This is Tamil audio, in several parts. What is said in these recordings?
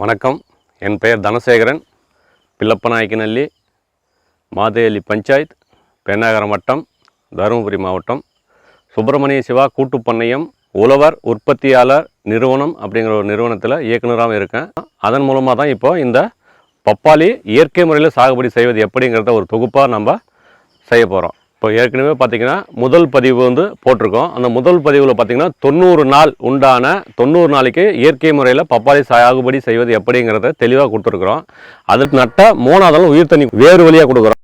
வணக்கம். என் பெயர் தனசேகரன். பிள்ளப்பநாயக்கநல்லி மாதேலி பஞ்சாயத் பெண்ணாகரம் வட்டம் தருமபுரி மாவட்டம். சுப்பிரமணிய சிவா கூட்டுப் பண்ணையம் உழவர் உற்பத்தியாளர் நிறுவனம் அப்படிங்கிற ஒரு நிறுவனத்தில் இயக்குனராகவும் இருக்கேன். அதன் மூலமாக தான் இப்போ இந்த பப்பாளி இயற்கை முறையில் சாகுபடி செய்வது எப்படிங்கிறத ஒரு தொகுப்பாக நம்ம செய்ய போகிறோம் இப்போ ஏற்கனவே பார்த்தீங்கன்னா முதல் பதிவு வந்து போட்டிருக்கோம். அந்த முதல் பதிவில் பார்த்தீங்கன்னா தொண்ணூறு நாள் உண்டான தொண்ணூறு நாளைக்கு இயற்கை முறையில் பப்பாளி சாகுபடி செய்வது எப்படிங்கிறத தெளிவாக கொடுத்துருக்குறோம். அதுக்கு நட்ட மூணாவது நாள் உயிர் தண்ணி வேறு வழியாக கொடுக்குறோம்.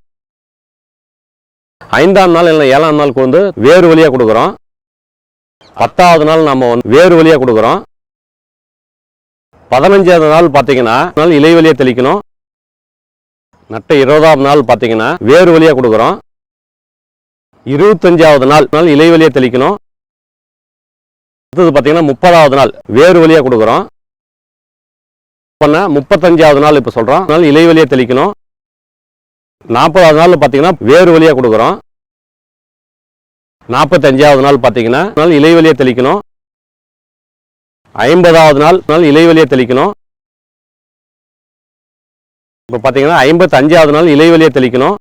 ஐந்தாம் நாள் இல்லை ஏழாம் நாளுக்கு வந்து வேறு வழியாக கொடுக்குறோம். பத்தாவது நாள் நம்ம வந்து வேறு வழியாக கொடுக்குறோம். பதினஞ்சாவது நாள் பார்த்தீங்கன்னா நாள் இலை வழியாக தெளிக்கணும். நட்ட இருபதாவது நாள் பார்த்தீங்கன்னா வேறு வழியாக கொடுக்குறோம். இருபத்தஞ்சாவது நாள். நாள் இலை வழியாக தெளிக்கணும். அடுத்தது பார்த்தீங்கன்னா முப்பதாவது நாள். வேறு வழியாக கொடுக்குறோம். பண்ண முப்பத்தஞ்சாவது நாள் இப்போ சொல்கிறோம் அதனால் இலை வழியாக தெளிக்கணும். நாற்பதாவது நாள் பார்த்தீங்கன்னா வேறு வழியாக கொடுக்குறோம். நாற்பத்தஞ்சாவது நாள் பார்த்தீங்கன்னா அதனால் இலை வழியாக தெளிக்கணும். ஐம்பதாவது நாள் அதனால் இலை வழியாக தெளிக்கணும். இப்போ பார்த்தீங்கன்னா ஐம்பத்தஞ்சாவது நாள் இலை வழியாக தெளிக்கணும்.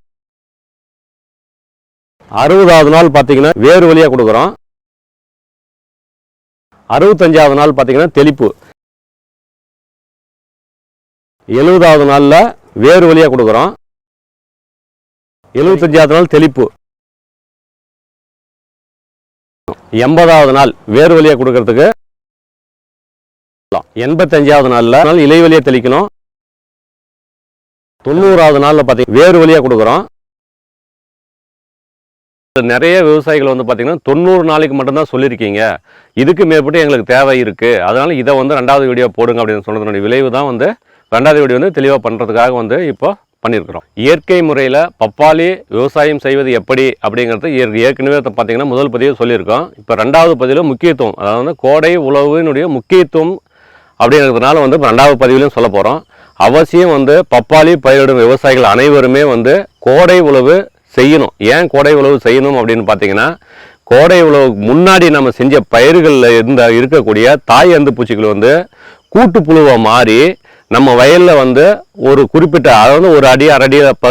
அறுபதாவது நாள் பார்த்தீங்கன்னா வேறு வழியாக கொடுக்குறோம். அறுபத்தஞ்சாவது நாள் பார்த்தீங்கன்னா தெளிப்பு. எழுபதாவது நாளில் வேறு வழியாக கொடுக்குறோம். எழுபத்தஞ்சாவது நாள் தெளிப்பு. எண்பதாவது நாள் வேறு வழியாக கொடுக்கறதுக்கு. எண்பத்தஞ்சாவது நாளில் நாள் இலை வழியாக தெளிக்கணும். தொண்ணூறாவது நாளில் பார்த்தீங்கன்னா வேறு வழியாக கொடுக்குறோம். நிறைய விவசாயிகள் வந்து பார்த்தீங்கன்னா தொண்ணூறு நாளைக்கு மட்டும்தான் சொல்லியிருக்கீங்க. இதுக்கு மேற்பட்டு எங்களுக்கு தேவை இருக்குது அதனால் இதை வந்து ரெண்டாவது வீடியோ போடுங்க அப்படின்னு சொன்னதனுடைய விளைவு தான் வந்து ரெண்டாவது வீடியோ வந்து தெளிவாக பண்ணுறதுக்காக வந்து இப்போ பண்ணியிருக்கிறோம். இயற்கை முறையில் பப்பாளி விவசாயம் செய்வது எப்படி அப்படிங்கிறது ஏற்கனவே பார்த்தீங்கன்னா முதல் பதிவு சொல்லியிருக்கோம். இப்போ ரெண்டாவது பதிவில் முக்கியத்துவம் அதாவது வந்து கோடை உழவினுடைய முக்கியத்துவம் அப்படிங்கிறதுனால வந்து ரெண்டாவது பதிவிலையும் சொல்ல போகிறோம் அவசியம் வந்து பப்பாளி பயிரிடும் விவசாயிகள் அனைவருமே வந்து கோடை உழவு செய்யணும். ஏன் கோடை உழவு செய்யணும் அப்படின்னு பார்த்தீங்கன்னா கோடை உழவுக்கு முன்னாடி நம்ம செஞ்ச பயிர்களில் இருந்த இருக்கக்கூடிய தாய் அந்து பூச்சிகள் வந்து கூட்டுப்புழுவை மாறி நம்ம வயலில் வந்து ஒரு குறிப்பிட்ட அதாவது ஒரு அடி அரடி ப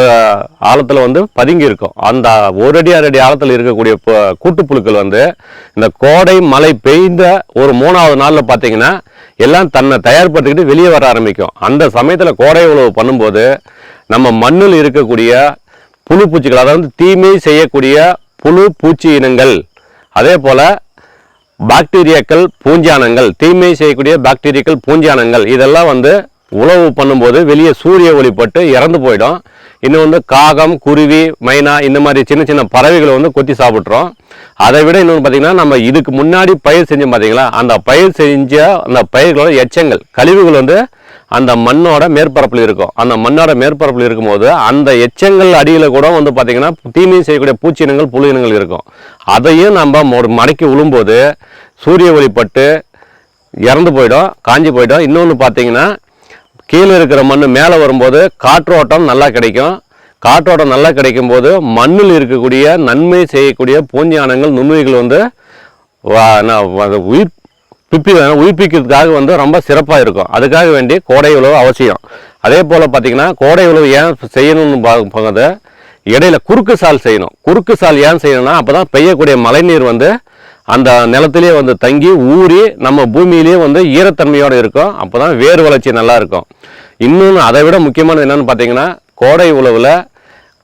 ஆழத்தில் வந்து பதுங்கி இருக்கும். அந்த ஒரு அடி அரடி ஆழத்தில் இருக்கக்கூடிய கூட்டுப்புழுக்கள் வந்து இந்த கோடை மழை பெய்ந்த ஒரு மூணாவது நாளில் பார்த்தீங்கன்னா எல்லாம் தன்னை தயார்படுத்திக்கிட்டு வெளியே வர ஆரம்பிக்கும். அந்த சமயத்தில் கோடை உழவு பண்ணும்போது நம்ம மண்ணில் இருக்கக்கூடிய புழு பூச்சிகள் அதாவது தீமை செய்யக்கூடிய புழு பூச்சி இனங்கள். அதே போல் பாக்டீரியாக்கள் பூஞ்சானங்கள் தீமை செய்யக்கூடிய பாக்டீரியாக்கள் பூஞ்சானங்கள் இதெல்லாம் வந்து உழவு பண்ணும்போது வெளியே சூரிய ஒளிப்பட்டு இறந்து போயிடும். இன்னும் வந்து காகம் குருவி மைனா இந்த மாதிரி சின்ன சின்ன பறவைகளை வந்து கொத்தி சாப்பிட்றோம். அதை விட இன்னொன்று பார்த்தீங்கன்னா நம்ம இதுக்கு முன்னாடி பயிர் செஞ்சோம் பார்த்தீங்களா? அந்த பயிர் செஞ்ச அந்த பயிர்களோட எச்சங்கள் கழிவுகள் வந்து அந்த மண்ணோட மேற்பரப்பில் இருக்கும். அந்த மண்ணோட மேற்பரப்பில் இருக்கும்போது அந்த எச்சங்கள் அடியில் கூட வந்து பார்த்தீங்கன்னா தீமை செய்யக்கூடிய பூச்சினங்கள் புழு இனங்கள் இருக்கும். அதையும் நம்ம ஒரு மடக்கி விழும்போது சூரிய ஒளிப்பட்டு இறந்து போயிடும் காஞ்சி போயிடும். இன்னொன்று பார்த்தீங்கன்னா கீழே இருக்கிற மண் மேலே வரும்போது காற்றோட்டம் நல்லா கிடைக்கும். காற்றோட்டம் நல்லா கிடைக்கும் போது மண்ணில் இருக்கக்கூடிய நன்மை செய்யக்கூடிய பூஞ்சானங்கள் நுண்ணுயிர்கள் வந்து உயிர் பிப்பி உயிர்ப்பிக்கிறதுக்காக வந்து ரொம்ப சிறப்பாக இருக்கும். அதுக்காக வேண்டி கோடை உழவு அவசியம். அதே போல் பார்த்தீங்கன்னா கோடை உழவு ஏன் செய்யணும்னு பார்க்கும்போது இடையில குறுக்கு சால் செய்யணும். குறுக்கு சால் ஏன் செய்யணும்னா அப்போ தான் பெய்யக்கூடிய மழைநீர் வந்து அந்த நிலத்திலே வந்து தங்கி ஊறி நம்ம பூமியிலேயே வந்து ஈரத்தன்மையோடு இருக்கும். அப்போ தான் வேர் வளர்ச்சி நல்லா இருக்கும். இன்னொன்று அதை விட முக்கியமானது என்னென்னு பார்த்தீங்கன்னா கோடை உழவில்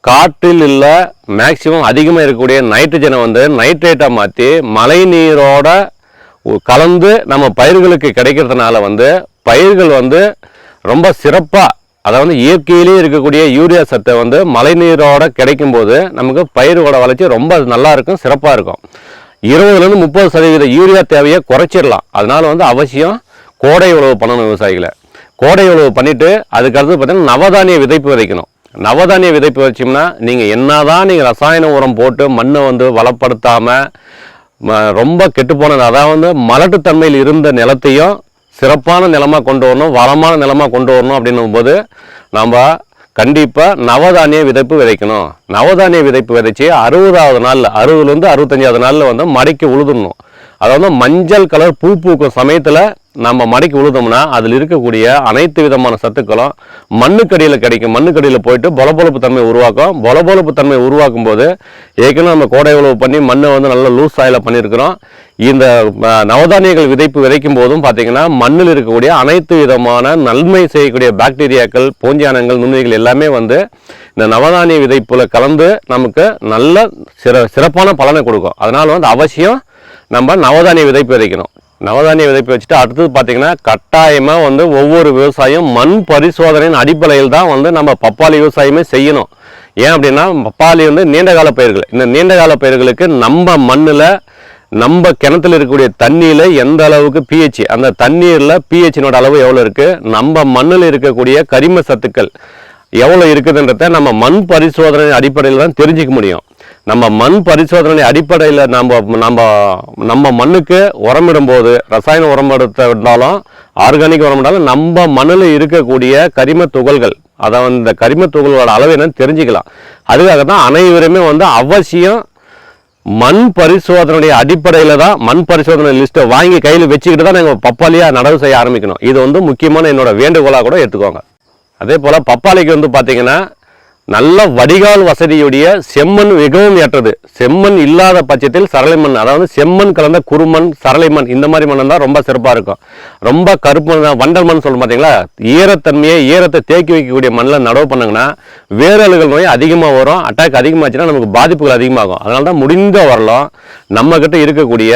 காற்றில் இல்லை மேக்சிமம் அதிகமாக இருக்கக்கூடிய நைட்ரஜனை வந்து நைட்ரேட்டாக மாற்றி மழை நீரோட கலந்து நம்ம பயிர்களுக்கு கிடைக்கிறதுனால வந்து பயிர்கள் வந்து ரொம்ப சிறப்பாக அதாவது இயற்கையிலேயே இருக்கக்கூடிய யூரியா சத்தை வந்து மழை கிடைக்கும் கிடைக்கும்போது நமக்கு பயிரோட வளர்ச்சி ரொம்ப நல்லா இருக்கும் சிறப்பாக இருக்கும். இருபதுலேருந்து முப்பது சதவீத யூரியா தேவையை குறைச்சிடலாம். அதனால் வந்து அவசியம் கோடை உழவு பண்ணணும் விவசாயிகளை. கோடை உழவு பண்ணிவிட்டு அதுக்கடுத்து பார்த்தீங்கன்னா நவதானிய விதைப்பு விதைக்கணும். நவதானிய விதைப்பு வச்சோம்னா நீங்கள் என்னதான் நீங்கள் ரசாயன உரம் போட்டு மண்ணை வந்து வளப்படுத்தாமல் ம- ரொம்ப போனது அதாவது மலட்டுத்தன்மையில் இருந்த நிலத்தையும் சிறப்பான நிலமாக கொண்டு வரணும் வளமான நிலமாக கொண்டு வரணும் அப்படின்னும் போது நம்ம கண்டிப்பாக நவதானிய விதைப்பு விதைக்கணும். நவதானிய விதைப்பு விதைச்சி அறுபதாவது நாளில் அறுபதுலேருந்து அறுபத்தஞ்சாவது நாளில் வந்து மடைக்கு உழுதுடணும். அதாவது மஞ்சள் கலர் பூ பூக்கும் சமயத்தில் நம்ம மடக்கி உழுதோம்னா அதில் இருக்கக்கூடிய அனைத்து விதமான சத்துக்களும் மண்ணுக்கடியில் கிடைக்கும். மண்ணுக்கடியில் போயிட்டு பொலபொலப்பு தன்மை உருவாக்கும். பொலபொலப்பு தன்மை உருவாக்கும் போது ஏற்கனவே நம்ம கோடை உழவு பண்ணி மண்ணை வந்து நல்லா லூஸ் சாயில் பண்ணியிருக்கிறோம். இந்த நவதானியங்கள் விதைப்பு விதைக்கும் போதும் பார்த்தீங்கன்னா மண்ணில் இருக்கக்கூடிய அனைத்து விதமான நன்மை செய்யக்கூடிய பாக்டீரியாக்கள் பூஞ்சானங்கள் நுண்ணுயிர்கள் எல்லாமே வந்து இந்த நவதானிய விதைப்பில் கலந்து நமக்கு நல்ல சிற சிறப்பான பலனை கொடுக்கும். அதனால் வந்து அவசியம் நம்ம நவதானிய விதைப்பு விதைக்கணும். நவதானிய விதைப்பு வச்சுட்டு அடுத்தது பார்த்தீங்கன்னா கட்டாயமாக வந்து ஒவ்வொரு விவசாயம் மண் பரிசோதனையின் அடிப்படையில் தான் வந்து நம்ம பப்பாளி விவசாயமே செய்யணும். ஏன் அப்படின்னா பப்பாளி வந்து நீண்டகால பயிர்கள். இந்த நீண்டகால பயிர்களுக்கு நம்ம மண்ணில் நம்ம கிணத்துல இருக்கக்கூடிய தண்ணியில் எந்த அளவுக்கு பிஹெச் அந்த தண்ணீரில் பிஹெச்சினோட அளவு எவ்வளோ இருக்குது நம்ம மண்ணில் இருக்கக்கூடிய கரிம சத்துக்கள் எவ்வளோ இருக்குதுன்றத நம்ம மண் பரிசோதனை அடிப்படையில் தான் தெரிஞ்சுக்க முடியும். நம்ம மண் பரிசோதனை அடிப்படையில் நம்ம நம்ம நம்ம மண்ணுக்கு உரமிடும்போது ரசாயன உரம் விட்டாலும் ஆர்கானிக் உரமிட்டாலும் நம்ம மண்ணில் இருக்கக்கூடிய கரிம துகள்கள் அதாவது இந்த கரிம துகள்களோட அளவு என்னன்னு தெரிஞ்சுக்கலாம். அதுக்காக தான் அனைவருமே வந்து அவசியம் மண் பரிசோதனையுடைய அடிப்படையில் தான் மண் பரிசோதனை லிஸ்ட்டை வாங்கி கையில் வச்சுக்கிட்டு தான் நாங்கள் பப்பாளியாக நடவு செய்ய ஆரம்பிக்கணும். இது வந்து முக்கியமான என்னோட வேண்டுகோளாக கூட எடுத்துக்கோங்க. அதே போல் பப்பாளிக்கு வந்து பார்த்திங்கன்னா நல்ல வடிகால் வசதியுடைய செம்மண் மிகவும் ஏற்றது. செம்மண் இல்லாத பட்சத்தில் சரளை மண் அதாவது செம்மண் கலந்த குறுமண் சரளை மண் இந்த மாதிரி மண் தான் ரொம்ப சிறப்பாக இருக்கும். ரொம்ப கருப்பு வண்டல் மண் சொல்ல பார்த்தீங்களா ஈரத்தன்மையை ஈரத்தை தேக்கி வைக்கக்கூடிய மண்ணில் நடவு பண்ணாங்கன்னா வேரலுகள் நோய் அதிகமாக வரும் அட்டாக் அதிகமாச்சுன்னா நமக்கு பாதிப்புகள் அதிகமாகும். அதனால தான் முடிந்த வரலாம் நம்மக்கிட்ட இருக்கக்கூடிய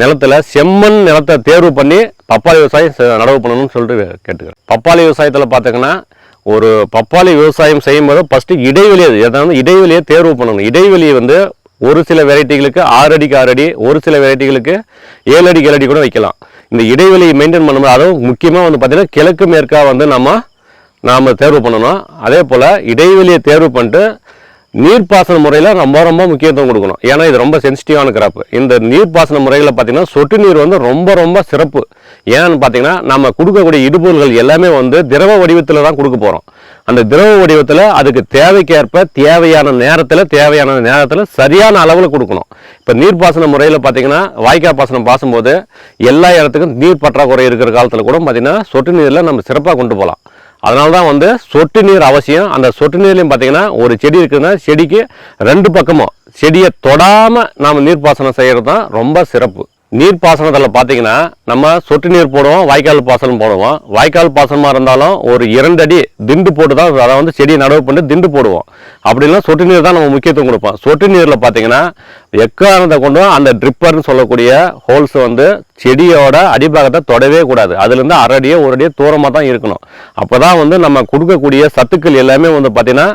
நிலத்துல செம்மண் நிலத்தை தேர்வு பண்ணி பப்பாளி விவசாயம் நடவு பண்ணணும்னு சொல்லிட்டு கேட்டுக்கிறேன். பப்பாளி விவசாயத்தில் பார்த்தீங்கன்னா ஒரு பப்பாளி விவசாயம் செய்யும்போது ஃபஸ்ட்டு இடைவெளி அது. அதாவது இடைவெளியை தேர்வு பண்ணணும். இடைவெளியை வந்து ஒரு சில வெரைட்டிகளுக்கு ஆறு அடிக்கு ஆறு அடி ஒரு சில வெரைட்டிகளுக்கு ஏழு அடிக்கு ஏழு அடி கூட வைக்கலாம். இந்த இடைவெளியை மெயின்டைன் பண்ணும்போது அதுவும் முக்கியமாக வந்து பார்த்திங்கன்னா கிழக்கு மேற்காக வந்து நம்ம நாம் தேர்வு பண்ணணும். அதே போல் இடைவெளியை தேர்வு பண்ணிட்டு நீர்ப்பாசன முறையில் ரொம்ப ரொம்ப முக்கியத்துவம் கொடுக்கணும். ஏன்னா இது ரொம்ப சென்சிட்டிவான கிராப்பு இந்த நீர்ப்பாசன முறையில் பார்த்தீங்கன்னா சொட்டு நீர் வந்து ரொம்ப ரொம்ப சிறப்பு. ஏன்னு பார்த்தீங்கன்னா நம்ம கொடுக்கக்கூடிய இடுபொருள்கள் எல்லாமே வந்து திரவ வடிவத்தில் தான் கொடுக்க போகிறோம் அந்த திரவ வடிவத்தில் அதுக்கு தேவைக்கேற்ப தேவையான நேரத்தில் தேவையான நேரத்தில் சரியான அளவில் கொடுக்கணும். இப்போ நீர்ப்பாசன முறையில் பார்த்தீங்கன்னா வாய்க்கால் பாசனம் பாசும்போது எல்லா இடத்துக்கும் நீர் பற்றாக்குறை இருக்கிற காலத்தில் கூட பார்த்திங்கன்னா சொட்டு நீரில் நம்ம சிறப்பாக கொண்டு போகலாம் அதனால தான் வந்து சொட்டு நீர் அவசியம். அந்த சொட்டு நீர்லையும் பார்த்தீங்கன்னா ஒரு செடி இருக்குதுன்னா செடிக்கு ரெண்டு பக்கமும் செடியை தொடாமல் நாம் நீர்ப்பாசனம் செய்கிறது தான் ரொம்ப சிறப்பு. நீர் பாசனத்தில் பார்த்தீங்கன்னா நம்ம சொட்டு நீர் போடுவோம் வாய்க்கால் பாசனம் போடுவோம். வாய்க்கால் பாசனமாக இருந்தாலும் ஒரு இரண்டு அடி திண்டு போட்டு தான் அதை வந்து செடியை நடவு பண்ணி திண்டு போடுவோம். அப்படின்னா சொட்டு நீர் தான் நம்ம முக்கியத்துவம் கொடுப்போம். சொட்டு நீரில் பார்த்தீங்கன்னா எக்காரணத்தை கொண்டும் அந்த ட்ரிப்பர்னு சொல்லக்கூடிய ஹோல்ஸ் வந்து செடியோட அடிபாகத்தை தொடவே கூடாது. அதுலேருந்து அரை அடியோ ஒரு அடியோ தூரமாக தான் இருக்கணும். அப்போ தான் வந்து நம்ம கொடுக்கக்கூடிய சத்துக்கள் எல்லாமே வந்து பார்த்தீங்கன்னா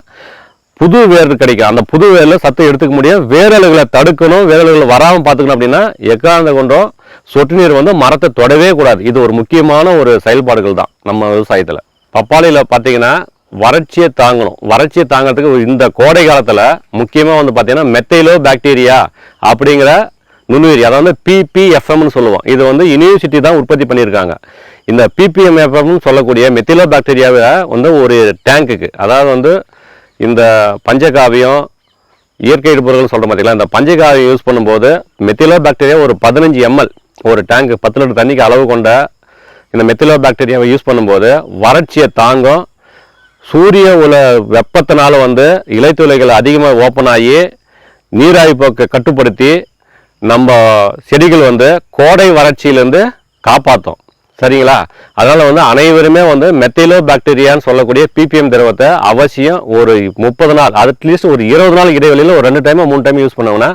புது வேர் கிடைக்கும். அந்த புது வேரில் சத்து எடுத்துக்க முடியும் வேரல்களை தடுக்கணும் வேரலுகளை வராமல் பார்த்துக்கணும் அப்படின்னா எக்காந்த கொண்டும் சொட்டு நீர் வந்து மரத்தை தொடவே கூடாது. இது ஒரு முக்கியமான ஒரு செயல்பாடுகள் தான் நம்ம விவசாயத்தில். பப்பாளியில் பார்த்தீங்கன்னா வறட்சியை தாங்கணும். வறட்சியை தாங்கிறதுக்கு இந்த கோடை காலத்தில் முக்கியமாக வந்து பார்த்தீங்கன்னா மெத்தைலோ பாக்டீரியா அப்படிங்கிற நுண்ணுயிரி அதாவது பிபிஎஃப்எம்னு சொல்லுவோம். இது வந்து யூனிவர்சிட்டி தான் உற்பத்தி பண்ணியிருக்காங்க. இந்த பிபிஎம்எஃப்எம்னு சொல்லக்கூடிய மெத்திலோ பாக்டீரியாவை வந்து ஒரு டேங்குக்கு அதாவது வந்து இந்த பஞ்சகாவியம் இயற்கை இடுபொருள்கள் சொல்கிற பார்த்தீங்களா இந்த பஞ்சகாவியம் யூஸ் பண்ணும்போது மெத்திலோ பாக்டீரியா ஒரு பதினஞ்சு எம்எல் ஒரு டேங்க் பத்து லிட்டர் தண்ணிக்கு அளவு கொண்ட இந்த மெத்திலோ பாக்டீரியாவை யூஸ் பண்ணும்போது வறட்சியை தாங்கும். சூரிய உல வெப்பத்தினால வந்து இலைத்துளைகள் அதிகமாக ஓப்பன் ஆகி நீராவி போக்கை கட்டுப்படுத்தி நம்ம செடிகள் வந்து கோடை வறட்சியிலேருந்து காப்பாற்றும் சரிங்களா? அதனால் வந்து அனைவருமே வந்து மெத்தைலோ பாக்டீரியான்னு சொல்லக்கூடிய பிபிஎம் திரவத்தை அவசியம் ஒரு முப்பது நாள் அட்லீஸ்ட் ஒரு இருபது நாள் இடைவெளியில் ஒரு ரெண்டு டைமோ மூணு டைம் யூஸ் பண்ணோம்னா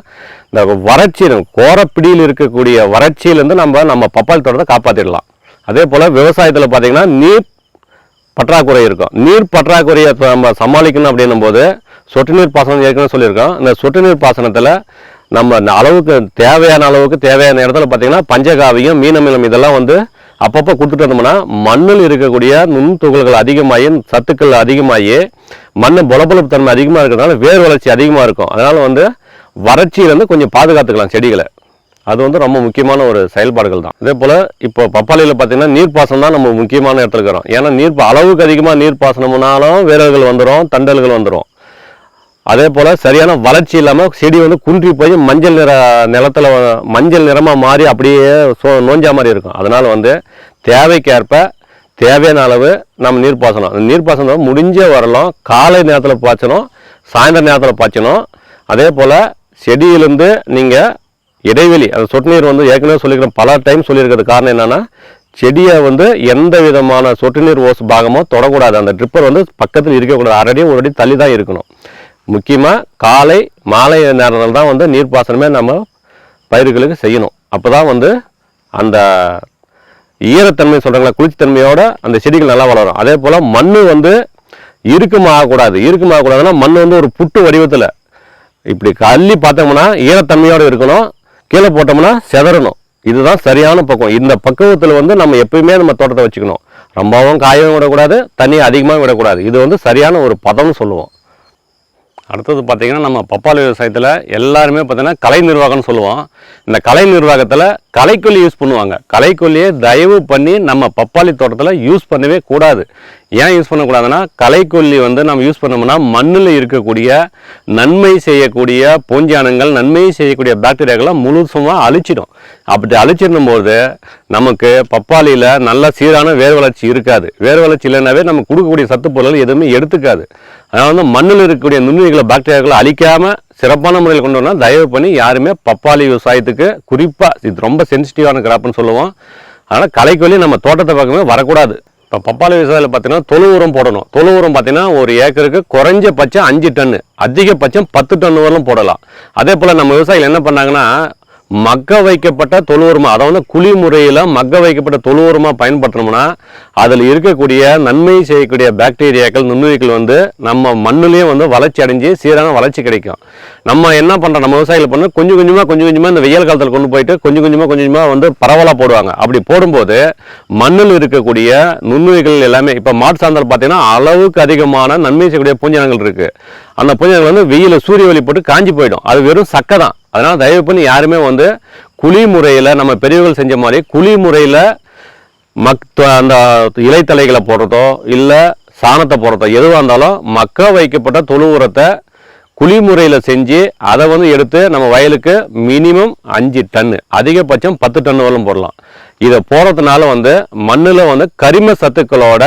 இந்த வறட்சி கோரப்பிடியில் இருக்கக்கூடிய வறட்சியிலேருந்து நம்ம நம்ம பப்பாளி தோட்டத்தை காப்பாற்றிடலாம் அதே போல் விவசாயத்தில் பார்த்தீங்கன்னா நீர் பற்றாக்குறை இருக்கும். நீர் பற்றாக்குறையை நம்ம சமாளிக்கணும் அப்படின்னும் போது சொட்டு நீர் பாசனம் ஏற்கனவே சொல்லியிருக்கோம். இந்த சொட்டு நீர் பாசனத்தில் நம்ம அளவுக்கு தேவையான அளவுக்கு தேவையான இடத்துல பார்த்தீங்கன்னா பஞ்சகாவியம் மீனமிலம் இதெல்லாம் வந்து அப்பப்போ கொடுத்துட்டு வந்தோம்னா மண்ணில் இருக்கக்கூடிய நுண்துகள்கள் அதிகமாகி சத்துக்கள் அதிகமாகி மண் பொலபொலப்பு தன்மை அதிகமாக இருக்கிறதுனால வேர் வளர்ச்சி அதிகமாக இருக்கும். அதனால் வந்து வறட்சியிலேருந்து கொஞ்சம் பாதுகாத்துக்கலாம் செடிகளை. அது வந்து ரொம்ப முக்கியமான ஒரு செயல்பாடுகள் தான். அதே போல் இப்போ பப்பாளியில் பார்த்தீங்கன்னா நீர்ப்பாசனம் தான் நம்ம முக்கியமான இடத்துல இருக்கிறோம். ஏன்னா நீர் அளவுக்கு அதிகமாக நீர் பாசனம்னாலும் வேரல்கள் வந்துடும் தண்டல்கள் வந்துடும் அதே போல் சரியான வளர்ச்சி இல்லாமல் செடி வந்து குன்றி போய் மஞ்சள் நிற நிலத்தில் மஞ்சள் நிறமாக மாறி அப்படியே சோ நோஞ்சா மாதிரி இருக்கும். அதனால் வந்து தேவைக்கேற்ப தேவையான அளவு நம்ம நீர் பாசனம். அந்த நீர் பாசனம் முடிஞ்ச வரலாம் காலை நேரத்தில் பாய்ச்சணும் சாயந்தர நேரத்தில் பாய்ச்சணும். அதே போல் செடியிலேருந்து நீங்கள் இடைவெளி அந்த சொட்டு நீர் வந்து ஏற்கனவே சொல்லியிருக்கிறேன் பல டைம் சொல்லியிருக்கிறது காரணம் என்னென்னா செடியை வந்து எந்த விதமான சொட்டு நீர் ஓஸ் பாகமோ தொடக்கூடாது. அந்த ட்ரிப்பர் வந்து பக்கத்தில் இருக்கக்கூடாது. அரடி ஒரு அடி தள்ளி தான் இருக்கணும். முக்கியமாக காலை மாலை நேரத்தில் தான் வந்து நீர்ப்பாசனமே நம்ம பயிர்களுக்கு செய்யணும். அப்போ தான் வந்து அந்த ஈரத்தன்மை சொல்கிறாங்களா குளிர்ச்சித்தன்மையோட அந்த செடிகள் நல்லா வளரும். அதே போல் மண் வந்து இறுக்கமாகக்கூடாது. இறுக்கமாகக்கூடாதுன்னா மண் வந்து ஒரு புட்டு வடிவத்தில் இப்படி கல்லி பார்த்தோம்னா ஈரத்தன்மையோடு இருக்கணும். கீழே போட்டோம்னா செதறணும். இதுதான் சரியான பக்குவம். இந்த பக்குவத்தில் வந்து நம்ம எப்பயுமே நம்ம தோட்டத்தை வச்சுக்கணும். ரொம்பவும் காயவும் விடக்கூடாது தண்ணி அதிகமாக விடக்கூடாது. இது வந்து சரியான ஒரு பதம்னு சொல்லுவோம். அடுத்தது பார்த்தீங்கன்னா நம்ம பப்பாளி விவசாயத்தில் எல்லாருமே பார்த்தீங்கன்னா கலை நிர்வாகம்னு சொல்லுவோம். இந்த கலை நிர்வாகத்தில் கலைக்கொல்லி யூஸ் பண்ணுவாங்க. கலைக்கொல்லியை தயவு பண்ணி நம்ம பப்பாளி தோட்டத்தில் யூஸ் பண்ணவே கூடாது. ஏன் யூஸ் பண்ணக்கூடாதுன்னா கலைக்கொல்லி வந்து நம்ம யூஸ் பண்ணோம்னா மண்ணில் இருக்கக்கூடிய நன்மை செய்யக்கூடிய பூஞ்சானங்கள் நன்மை செய்யக்கூடிய பாக்டீரியாக்களை முழுசுமாக அழிச்சிடும். அப்படி அழிச்சிடும் போது நமக்கு பப்பாளியில் நல்ல சீரான வேர் வளர்ச்சி இருக்காது. வேர் வளர்ச்சி இல்லைனாவே நம்ம கொடுக்கக்கூடிய சத்து பொருள் எதுவுமே எடுத்துக்காது. அதனால் வந்து மண்ணில் இருக்கக்கூடிய நுண்ணுயிர்களை பாக்டீரியாக்களை அழிக்காமல் சிறப்பான முறையில் கொண்டு வரணும் தயவு பண்ணி யாருமே பப்பாளி விவசாயத்துக்கு குறிப்பாக இது ரொம்ப சென்சிட்டிவான கிராப்னு சொல்லுவோம். அதனால் களைக்கொல்லி நம்ம தோட்டத்தை பக்கமே வரக்கூடாது. இப்போ பப்பாளி விவசாயத்தில் பார்த்தீங்கன்னா தொழு உரம் போடணும். தொழு உரம் பார்த்தீங்கன்னா ஒரு ஏக்கருக்கு குறைஞ்சபட்சம் அஞ்சு டன்னு அதிகபட்சம் பத்து டன்னு வரலும் போடலாம். அதே போல் நம்ம விவசாயிகள் என்ன பண்ணாங்கன்னா மக்க வைக்கப்பட்ட தொழு உரமாக அதாவது குழி முறையில் மக்க வைக்கப்பட்ட தொழு உரமாக பயன்படுத்தினோம்னா அதில் இருக்கக்கூடிய நன்மை செய்யக்கூடிய பாக்டீரியாக்கள் நுண்ணுயிர்கள் வந்து நம்ம மண்ணுலேயும் வந்து வளர்ச்சி அடைஞ்சு சீரான வளர்ச்சி கிடைக்கும். நம்ம என்ன பண்ணுறோம் நம்ம விவசாயிகள் பண்ண கொஞ்சம் கொஞ்சமாக கொஞ்சம் கொஞ்சமாக இந்த வெயில் காலத்தில் கொண்டு போயிட்டு கொஞ்சம் கொஞ்சமாக கொஞ்சம் கொஞ்சமாக வந்து பரவலாக போடுவாங்க. அப்படி போடும்போது மண்ணில் இருக்கக்கூடிய நுண்ணுயிர்கள் எல்லாமே இப்போ மாட்டு சார்ந்தால் பார்த்தீங்கன்னா அளவுக்கு அதிகமான நன்மை செய்யக்கூடிய பூஞ்சனங்கள் இருக்குது அந்த பூஞ்சனங்கள் வந்து வெயில் சூரிய ஒளி போட்டு காஞ்சி போயிடும். அது வெறும் சக்கை தான். அதனால் தயவு பண்ணி யாருமே வந்து குழி முறையில் நம்ம பெரியவர்கள் செஞ்ச மாதிரி குழி முறையில் மக் அந்த இலைத்தலைகளை போடுறதோ இல்லை சாணத்தை போடுறதோ எதுவாக இருந்தாலும் மக்க வைக்கப்பட்ட தொழு உரத்தை குழி முறையில் செஞ்சு அதை வந்து எடுத்து நம்ம வயலுக்கு மினிமம் அஞ்சு டன்னு அதிகபட்சம் பத்து டன்னு வரலும் போடலாம். இதை போடுறதுனால வந்து மண்ணில் வந்து கரிம சத்துக்களோட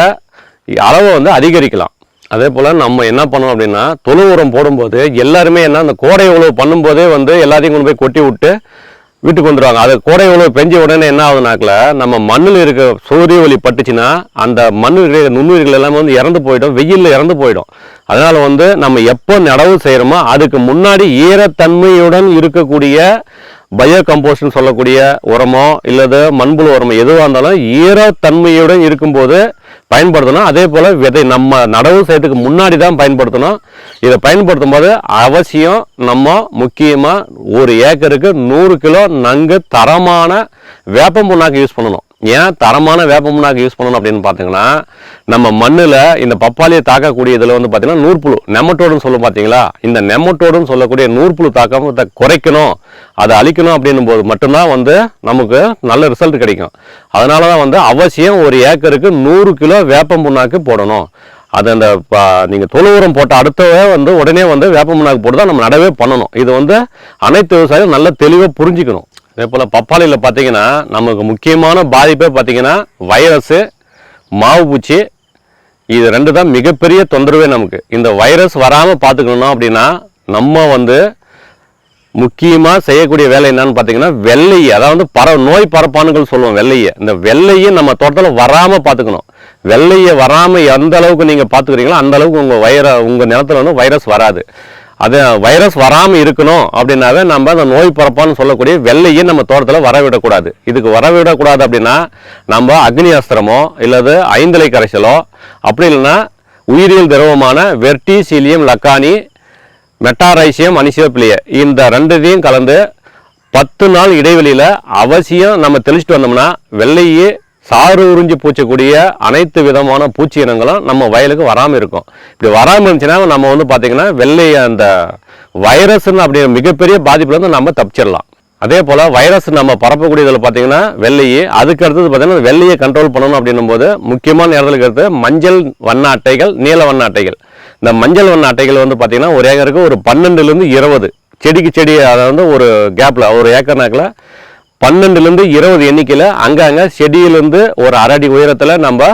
அளவை வந்து அதிகரிக்கலாம். அதே போல் நம்ம என்ன பண்ணோம் அப்படின்னா தொழு உரம் போடும்போது எல்லாருமே என்ன அந்த கோடை உழவு பண்ணும்போதே வந்து எல்லாத்தையும் கொண்டு போய் கொட்டி விட்டு வீட்டுக்கு வந்துடுவாங்க அது கோடை உழவு பெஞ்ச உடனே என்ன ஆகுதுனாக்கில் நம்ம மண்ணில் இருக்க சூரிய ஒளி பட்டுச்சுன்னா அந்த மண்ணில் இருக்கிற நுண்ணுயிர்கள் எல்லாமே வந்து இறந்து போயிடும் வெயிலில் இறந்து போயிடும். அதனால் வந்து நம்ம எப்போ நடவு செய்கிறோமோ அதுக்கு முன்னாடி ஈரத்தன்மையுடன் இருக்கக்கூடிய பயோ கம்போஸ்ட்னு சொல்லக்கூடிய உரமோ இல்லது மண்புழு உரமோ எதுவாக இருந்தாலும் ஈரத்தன்மையுடன் இருக்கும்போது பயன்படுத்தணும். அதே போல் விதை நம்ம நடவு செய்யறதுக்கு முன்னாடி தான் பயன்படுத்தணும். இதை பயன்படுத்தும் போது அவசியம் நம்ம முக்கியமாக ஒரு ஏக்கருக்கு நூறு கிலோ நன்கு தரமான வேப்பம் புண்ணாக்கு யூஸ் பண்ணணும். ஏன் தரமான வேப்ப புண்ணாக்கு யூஸ் பண்ணணும் அப்படின்னு பார்த்தீங்கன்னா நம்ம மண்ணில் இந்த பப்பாளியை தாக்கக்கூடிய இதில் வந்து பார்த்தீங்கன்னா நூற்புழு நெமட்டோடுன்னு சொல்லும் பார்த்தீங்களா இந்த நெமட்டோடுன்னு சொல்லக்கூடிய நூற்புழு தாக்கத்தை குறைக்கணும் அதை அழிக்கணும் அப்படின்னும் போது மட்டும்தான் வந்து நமக்கு நல்ல ரிசல்ட் கிடைக்கும். அதனால தான் வந்து அவசியம் ஒரு ஏக்கருக்கு நூறு கிலோ வேப்பம் புண்ணாக்கு போடணும். அது அந்த நீங்கள் தொழு உரம் போட்ட அடுத்தவே வந்து உடனே வந்து வேப்ப புண்ணாக்கு போட்டு தான் நம்ம நடவே பண்ணணும். இது வந்து அனைத்து விவசாயிகளும் நல்ல தெளிவாக புரிஞ்சுக்கணும். அதே போல் பப்பாளியில் பார்த்தீங்கன்னா நமக்கு முக்கியமான பாதிப்பே பார்த்தீங்கன்னா வைரஸு மாவு பூச்சி இது ரெண்டு தான் மிகப்பெரிய தொந்தரவே நமக்கு. இந்த வைரஸ் வராமல் பார்த்துக்கணும் அப்படின்னா நம்ம வந்து முக்கியமாக செய்யக்கூடிய வேலை என்னன்னு பார்த்தீங்கன்னா வெள்ளையை அதாவது பர நோய் பரப்பானுகள் சொல்லுவோம் வெள்ளையை. இந்த வெள்ளையை நம்ம தோட்டத்தில் வராமல் பார்த்துக்கணும் வெள்ளையை வராமல் எந்த அளவுக்கு நீங்கள் பார்த்துக்கிறீங்களோ அந்த அளவுக்கு உங்கள் வைர உங்கள் நிலத்துல வந்து வைரஸ் வராது. அது வைரஸ் வராமல் இருக்கணும் அப்படின்னாவே நம்ம அந்த நோய் பரப்பான்னு சொல்லக்கூடிய வெள்ளையை நம்ம தோட்டத்தில் வரவிடக்கூடாது. இதுக்கு வரவிடக்கூடாது அப்படின்னா நம்ம அக்னி அஸ்திரமோ இல்லது ஐந்தலை கரைசலோ அப்படி இல்லைன்னா உயிரியல் திரவமான வெர்டி சீலியம் லக்கானி மெட்டாரைசியம் அனிசியோபிளிய இந்த ரெண்டுத்தையும் கலந்து பத்து நாள் இடைவெளியில் அவசியம் நம்ம தெளிச்சிட்டு வந்தோம்னா வெள்ளையே சாறு உறிஞ்சி பூச்சக்கூடிய அனைத்து விதமான பூச்சி இனங்களும் நம்ம வயலுக்கு வராமல் இருக்கும். இப்படி வராமல் இருந்துச்சுன்னா நம்ம வந்து பார்த்திங்கன்னா வெள்ளை அந்த வைரஸ்ன்னு அப்படி மிகப்பெரிய பாதிப்புலேருந்து நம்ம தப்பிச்சிடலாம். அதே போல் வைரஸ் நம்ம பரப்பக்கூடியதில் பார்த்தீங்கன்னா வெள்ளையை அதுக்கு அடுத்தது பார்த்தீங்கன்னா வெள்ளையை கண்ட்ரோல் பண்ணணும் அப்படின்னும் போது முக்கியமான நேரத்தில் எடுத்து மஞ்சள் வண்ண அட்டைகள் நீல வண்ண அட்டைகள். இந்த மஞ்சள் வண்ண அட்டைகள் வந்து பார்த்தீங்கன்னா ஒரு ஏக்கருக்கு ஒரு பன்னெண்டுலேருந்து இருபது செடிக்கு செடி அதை வந்து ஒரு கேப்பில் ஒரு ஏக்கர் நாக்கில் பன்னெண்டுலேருந்து இருபது எண்ணிக்கையில் அங்கங்கே செடியிலேருந்து ஒரு அரை அடி உயரத்தில் நம்ம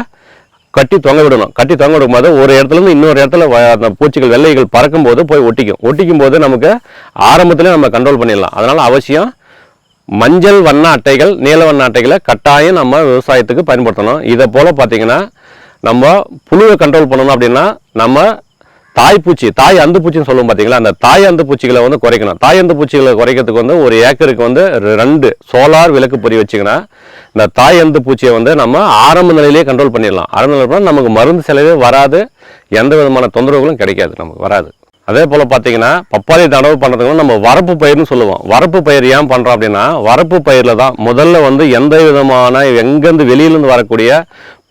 கட்டி தொங்க விடணும். கட்டி தொங்க விடும்போது ஒரு இடத்துல இருந்து இன்னொரு இடத்துல அந்த பூச்சிகள் வெள்ளைகள் பறக்கும் போது போய் ஒட்டிக்கும். ஒட்டிக்கும் போது நமக்கு ஆரம்பத்தில் நம்ம கண்ட்ரோல் பண்ணிடலாம். அதனால் அவசியம் மஞ்சள் வண்ண அட்டைகள் நீல வண்ண அட்டைகளை கட்டாயம் நம்ம விவசாயத்துக்கு பயன்படுத்தணும். இதை போல் பார்த்திங்கன்னா நம்ம புழுவை கண்ட்ரோல் பண்ணணும் அப்படின்னா நம்ம தாய்ப்பூச்சி தாய் அந்து பூச்சின்னு சொல்லுவோம் பார்த்தீங்களா அந்த தாய் அந்து பூச்சிகளை வந்து குறைக்கணும். தாய் அந்து பூச்சிகளை குறைக்கிறதுக்கு வந்து ஒரு ஏக்கருக்கு வந்து ரெண்டு சோலார் விளக்கு பொறி வச்சிங்கன்னா இந்த தாய் அந்து பூச்சியை வந்து நம்ம ஆரம்ப நிலையிலேயே கண்ட்ரோல் பண்ணிடலாம். ஆரம்ப நிலையில் நமக்கு மருந்து செலவே வராது. எந்த விதமான தொந்தரவுகளும் கிடைக்காது நமக்கு வராது. அதே போல் பார்த்தீங்கன்னா பப்பாளி தடவு பண்ணுறதுக்கு நம்ம வரப்பு பயிர்னு சொல்லுவோம். வரப்பு பயிர் ஏன் பண்ணுறோம் அப்படின்னா வரப்பு பயிரில் தான் முதல்ல வந்து எந்த விதமான எங்கேருந்து வெளியிலேருந்து வரக்கூடிய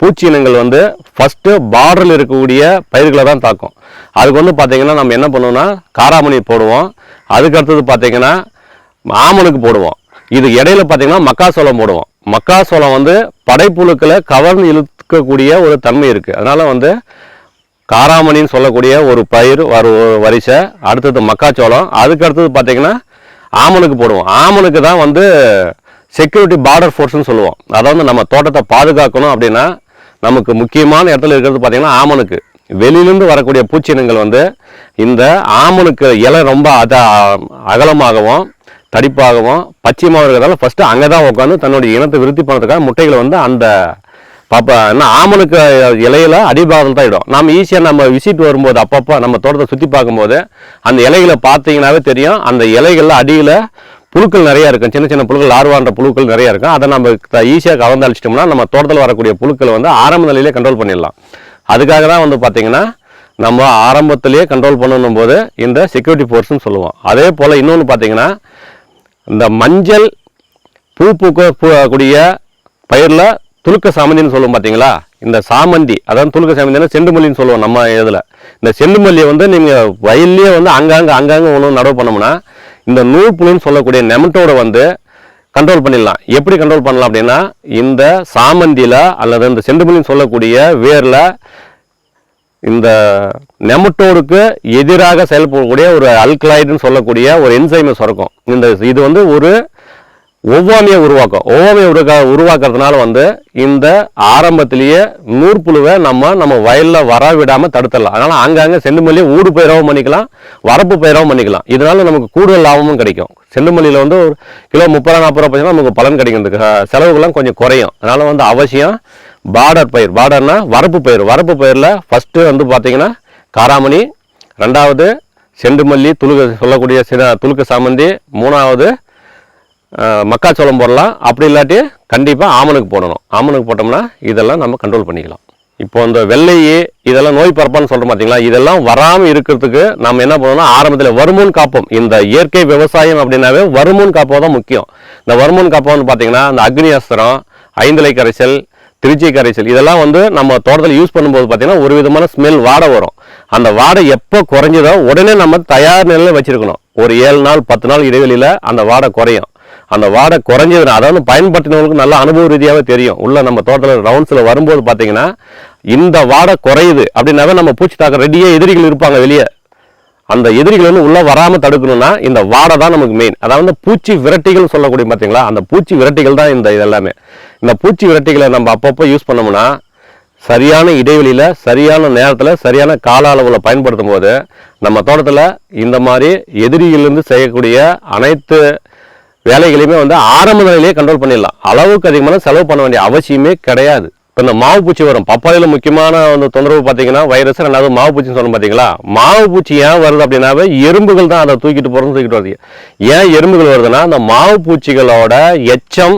பூச்சி இனங்கள் வந்து ஃபஸ்ட்டு பார்டரில் இருக்கக்கூடிய பயிர்களை தான் தாக்கும். அதுக்கு வந்து பார்த்தீங்கன்னா நம்ம என்ன பண்ணுவோம்னா காராமணி போடுவோம். அதுக்கு அடுத்தது பார்த்தீங்கன்னா ஆமணுக்கு போடுவோம். இது இடையில பார்த்தீங்கன்னா மக்காசோளம் போடுவோம். மக்காசோளம் வந்து படைப்புழுக்களை கவர்ந்து இழுக்கக்கூடிய ஒரு தன்மை இருக்குது அதனால் வந்து காராமணின்னு சொல்லக்கூடிய ஒரு பயிர் ஒரு ஒரு வரிசை அடுத்தது மக்காச்சோளம் அதுக்கு அடுத்தது பார்த்தீங்கன்னா ஆமணுக்கு போடுவோம். ஆமணுக்கு தான் வந்து செக்யூரிட்டி பார்டர் ஃபோர்ஸ்னு சொல்லுவோம். அதாவது நம்ம தோட்டத்தை பாதுகாக்கணும் அப்படின்னா நமக்கு முக்கியமான இடத்துல இருக்கிறது பார்த்தீங்கன்னா ஆமணுக்கு வெளியிலேருந்து வரக்கூடிய பூச்சினங்கள் வந்து இந்த ஆமனுக்கு இலை ரொம்ப அத அகலமாகவும் தடிப்பாகவும் பச்சையமாக இருக்கிறதால ஃபஸ்ட்டு அங்கே தான் உட்காந்து தன்னுடைய இனத்தை விருத்தி பண்ணுறதுக்காக முட்டைகளை வந்து அந்த பாப்பா என்ன ஆமனுக்கு இலையில அடிபாதம் தான் இடும். நம்ம ஈஸியாக நம்ம விசிட் வரும்போது அப்பப்போ நம்ம தோட்டத்தை சுற்றி பார்க்கும்போது அந்த இலைகளை பார்த்தீங்கன்னாவே தெரியும். அந்த இலைகளில் அடியில் புழுக்கள் நிறையா இருக்கும். சின்ன சின்ன புழுக்கள் லார்வான்ற புழுக்கள் நிறையா இருக்கும். அதை நம்ம ஈஸியாக கலந்து அழிச்சிட்டோம்னா நம்ம தோட்டத்தில் வரக்கூடிய புழுக்களை வந்து ஆரம்ப நிலையிலே கண்ட்ரோல் பண்ணிடலாம். அதுக்காக தான் வந்து பார்த்தீங்கன்னா நம்ம ஆரம்பத்திலேயே கண்ட்ரோல் பண்ணணும் போது இந்த செக்யூரிட்டி ஃபோர்ஸ்னு சொல்லுவோம். அதே போல் இன்னொன்று பார்த்தீங்கன்னா இந்த மஞ்சள் பூ பூக்க பூக்கக்கூடிய பயிரில் துலுக்க சாமந்தின்னு சொல்லுவோம் பார்த்தீங்களா இந்த சாமந்தி அதாவது துலுக்க சாமந்தினா செண்டுமல்லின்னு சொல்லுவோம் நம்ம இதில். இந்த செண்டுமல்லியை வந்து நீங்கள் வயல்லையே வந்து அங்கங்கே அங்கங்கே ஒன்று நடவு பண்ணோம்னா இந்த நூற்புழுன்னு சொல்லக்கூடிய நெமட்டோட வந்து கண்ட்ரோல் பண்ணிடலாம். எப்படி கண்ட்ரோல் பண்ணலாம் அப்படின்னா இந்த சாமந்தியில் அல்லது இந்த செண்டுமல்லின்னு சொல்லக்கூடிய வேரில் இந்த நெமட்டோடுக்கு எதிராக செயல்படக்கூடிய ஒரு அல்கலாய்டுன்னு சொல்லக்கூடிய ஒரு என்சைமை சுரக்கும். இந்த இது வந்து ஒரு ஒவ்வாமையை உருவாக்கும். ஒவ்வாமையை உருவா உருவாக்குறதுனால வந்து இந்த ஆரம்பத்திலேயே நூற்புழுவை நம்ம நம்ம வயலில் வர விடாமல் தடுத்துடலாம். அதனால் அங்கங்கே செண்டுமல்லியை ஊடு பயிராகவும் பண்ணிக்கலாம் வரப்பு பயிராகவும் பண்ணிக்கலாம். இதனால நமக்கு கூடுதல் லாபமும் கிடைக்கும். செண்டுமல்லியில் வந்து ஒரு கிலோ முப்பது ரூபா நாற்பது ரூபா பார்த்தீங்கன்னா நமக்கு பலன் கிடைக்கும். இந்த செலவுகள்லாம் கொஞ்சம் குறையும். அதனால் வந்து அவசியம் பார்டர் பயிர். பார்டர்னா வரப்பு பயிர். வரப்பு பயிரில் ஃபஸ்ட்டு வந்து பார்த்திங்கன்னா காராமணி ரெண்டாவது செண்டுமல்லி துளுக்க சொல்லக்கூடிய சில துளுக்க சாமந்தி மூணாவது மக்காச்சோளம் போடலாம். அப்படி இல்லாட்டி கண்டிப்பாக ஆமனுக்கு போடணும். ஆமனுக்கு போட்டோம்னா இதெல்லாம் நம்ம கண்ட்ரோல் பண்ணிக்கலாம். இப்போ இந்த வெள்ளையே இதெல்லாம் நோய் பரப்பான்னு சொல்கிறோம் பார்த்தீங்களா இதெல்லாம் வராமல் இருக்கிறதுக்கு நம்ம என்ன பண்ணணும்னா ஆரம்பத்தில் வருமுன் காப்போம். இந்த இயற்கை விவசாயம் அப்படின்னாவே வருமுன் காப்பம் தான் முக்கியம். இந்த வருமுன் காப்போம்னு பார்த்தீங்கன்னா இந்த அக்னி அஸ்திரம் ஐந்தலை கரைசல் திருச்சி கரைசல் இதெல்லாம் வந்து நம்ம தோட்டத்தில் யூஸ் பண்ணும்போது பார்த்தீங்கன்னா ஒரு விதமான ஸ்மெல் வாடை வரும். அந்த வாடை எப்போ குறைஞ்சதோ உடனே நம்ம தயார் நிலையில் வச்சுருக்கணும். ஒரு ஏழு நாள் பத்து நாள் இடைவெளியில் அந்த வாடை குறையும். அந்த வாடை குறைஞ்சதுனா அதாவது பயன்படுத்தினவங்களுக்கு நல்ல அனுபவ ரீதியாகவே தெரியும். உள்ள நம்ம தோட்டத்தில் ரவுண்ட்ஸில் வரும்போது பார்த்தீங்கன்னா இந்த வாடை குறையுது அப்படின்னாவே நம்ம பூச்சி தாக்க ரெடியாக எதிரிகள் இருப்பாங்க வெளியே. அந்த எதிரிகள் வந்து உள்ளே வராமல் தடுக்கணும்னா இந்த வாடை தான் நமக்கு மெயின் அதாவது பூச்சி விரட்டிகள் சொல்லக்கூடிய பார்த்தீங்களா அந்த பூச்சி விரட்டிகள் தான் இந்த இதெல்லாமே. இந்த பூச்சி விரட்டிகளை நம்ம அப்பப்போ யூஸ் பண்ணோம்னா சரியான இடைவெளியில் சரியான நேரத்தில் சரியான கால அளவில் பயன்படுத்தும் போது நம்ம தோட்டத்தில் இந்த மாதிரி எதிரிகளிலிருந்து செய்யக்கூடிய அனைத்து வேலைகளையுமே வந்து ஆரம்ப நிலையிலேயே கண்ட்ரோல் பண்ணிடலாம். அளவுக்கு அதிகமான செலவு பண்ண வேண்டிய அவசியமே கிடையாது. இப்போ இந்த மாவு பூச்சி வரும். பப்பாளியில் முக்கியமான வந்து தொந்தரவு பார்த்தீங்கன்னா வைரஸ் ரெண்டாவது மாவு பூச்சின்னு சொல்லணும் பார்த்தீங்களா? மாவு பூச்சி ஏன் வருது அப்படின்னாவே எறும்புகள் தான் அதை தூக்கிட்டு போகிறோம்னு தூக்கிட்டு வருது ஏன் எறும்புகள் வருதுன்னா அந்த மாவு பூச்சிகளோட எச்சம்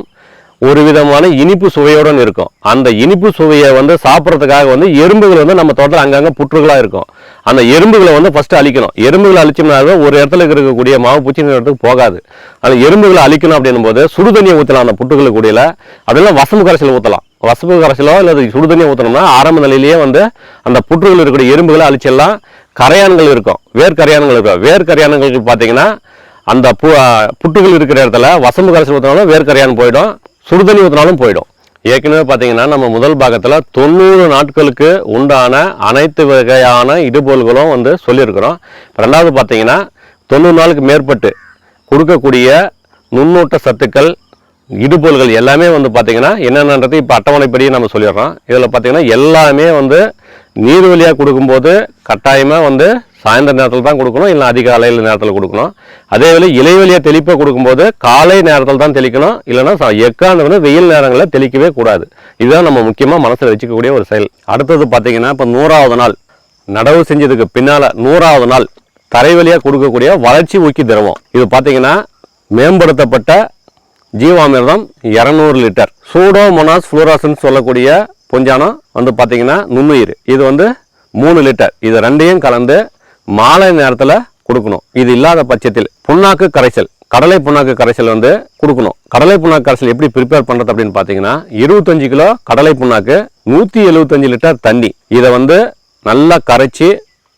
ஒரு விதமான இனிப்பு சுவையோட இருக்கும். அந்த இனிப்பு சுவையை வந்து சாப்பிட்றதுக்காக வந்து எறும்புகள் வந்து நம்ம தோட்டத்தில் அங்கங்கே புற்றுகளாக இருக்கும். அந்த எறும்புகளை வந்து ஃபஸ்ட்டு அழிக்கணும். எறும்புகளை அழிச்சோம்னா ஒரு இடத்துல இருக்கக்கூடிய மாவு பூச்சி இடத்துக்கு போகாது. அந்த எறும்புகளை அழிக்கணும் அப்படின்னும் போது சுடுதண்ணியை ஊற்றலாம் அந்த புட்டுகளுக்கு கூடியில். அப்படிலாம் வசம்பு கரைசல் ஊற்றலாம் வசம்பு கரைசலோ இல்லை சுடுதண்ணியை ஊற்றணும்னா ஆரம்ப நிலையிலேயே வந்து அந்த புற்றுகள் இருக்கக்கூடிய எறும்புகளை அழிச்சிடலாம். கரையான்கள் இருக்கும். வேர்க்கரையான்கள் இருக்கும். வேர்க்கரையான்களுக்கு பார்த்தீங்கன்னா அந்த பு புட்டுகள் இருக்கிற இடத்துல வசம்பு கரைசல் ஊற்றினாலும் வேர்க்கரையான் போயிடும். சுடுதண்ணி ஊற்றினாலும் போயிடும். ஏற்கனவே பார்த்தீங்கன்னா நம்ம முதல் பாகத்தில் தொண்ணூறு நாட்களுக்கு உண்டான அனைத்து வகையான இடுபொருள்களும் வந்து சொல்லியிருக்கிறோம். ரெண்டாவது பார்த்தீங்கன்னா தொண்ணூறு நாளுக்கு மேற்பட்டு கொடுக்கக்கூடிய நுண்ணூட்ட சத்துக்கள் இடுபொருள்கள் எல்லாமே வந்து பார்த்திங்கன்னா என்னென்னன்றது இப்போ அட்டவணைப்படி நம்ம சொல்லிடுறோம். இதில் பார்த்திங்கன்னா எல்லாமே வந்து நீர் வழியாக கொடுக்கும்போது கட்டாயமாக வந்து சாயந்தர நேரத்தில் தான் கொடுக்கணும் இல்லை அதிகாலையில் நேரத்தில் கொடுக்கணும். அதே வேலை இலைவெளியை தெளிப்பை கொடுக்கும்போது காலை நேரத்தில் தான் தெளிக்கணும் இல்லைன்னா ச- எக்காந்து வந்து வெயில் நேரங்களில் தெளிக்கவே கூடாது. இதுதான் நம்ம முக்கியமாக மனசில் வச்சுக்கக்கூடிய ஒரு செயல். அடுத்தது பார்த்தீங்கன்னா இப்போ நூறாவது நாள். நடவு செஞ்சதுக்கு பின்னால் நூறாவது நாள். தரை வழியாக கொடுக்கக்கூடிய வளர்ச்சி ஊக்கி திரவம். இது பார்த்தீங்கன்னா மேம்படுத்தப்பட்ட ஜீவாமிர்தம் இரநூறு லிட்டர். சூடோமோனாஸ் ஃப்ளூராசன் சொல்லக்கூடிய பொஞ்சானம் வந்து பார்த்தீங்கன்னா நுண்ணுயிர். இது வந்து மூணு லிட்டர். இது ரெண்டையும் கலந்து மாலை நேரத்தில் கொடுக்கணும். இது இல்லாத பட்சத்தில் புண்ணாக்கு கரைசல் கடலை புண்ணாக்கு கரைசல் வந்து கொடுக்கணும். கடலை புண்ணாக்கு கரைசல் எப்படி ப்ரிப்பேர் பண்ணுறது அப்படின்னு பார்த்தீங்கன்னா இருபத்தஞ்சு கிலோ கடலை புண்ணாக்கு நூற்றி எழுபத்தஞ்சு லிட்டர் தண்ணி. இதை வந்து நல்லா கரைச்சி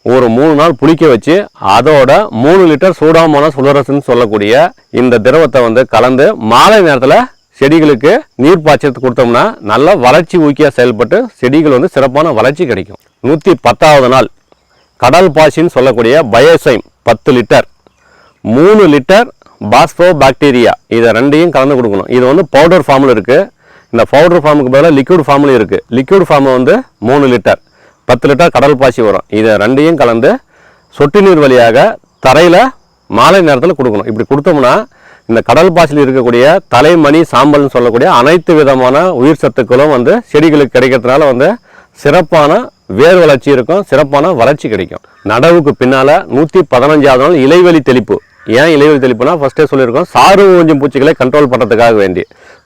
ஒரு மூணு நாள் புளிக்க வச்சு அதோட மூணு லிட்டர் சூடாமோனாஸ் சுடரசுன்னு சொல்லக்கூடிய இந்த திரவத்தை வந்து கலந்து மாலை நேரத்தில் செடிகளுக்கு நீர் பாய்ச்சத்து கொடுத்தோம்னா நல்ல வளர்ச்சி ஊக்கியாக செயல்பட்டு செடிகள் வந்து சிறப்பான வளர்ச்சி கிடைக்கும். நூற்றி பத்தாவது நாள் கடல் பாசின்னு சொல்லக்கூடிய பயோசைம் பத்து லிட்டர் மூணு லிட்டர் பாஸ்போ பாக்டீரியா இதை ரெண்டையும் கலந்து கொடுக்கணும். இது வந்து பவுடர் ஃபார்மில் இருக்குது இந்த பவுடர் ஃபார்முக்கு பதிலாக லிக்விட் ஃபார்ம்லையும் இருக்குது லிக்விட் ஃபார்ம் வந்து மூணு லிட்டர் பத்து லிட்டர் கடல் பாசி வரும். இதை ரெண்டையும் கலந்து சொட்டு நீர் வழியாக தரையில் மாலை நேரத்தில் கொடுக்கணும். இப்படி கொடுத்தோம்னா இந்த கடல் பாசியில் இருக்கக்கூடிய தலைமணி சாம்பல்னு சொல்லக்கூடிய அனைத்து விதமான உயிர் சத்துக்களும் வந்து செடிகளுக்கு கிடைக்கிறதுனால வந்து சிறப்பான வேர் வளர்ச்சி இருக்கும் சிறப்பான வளர்ச்சி கிடைக்கும். நடவுக்கு பின்னால் நூற்றி பதினஞ்சாவது நாள் இலைவெளி தெளிப்பு. ஏன் இலைவெளி தெளிப்புனா ஃபஸ்ட்டே சொல்லியிருக்கோம் சாறு உறிஞ்சும் பூச்சிகளை கண்ட்ரோல் பண்ணுறதுக்காக வேண்டி.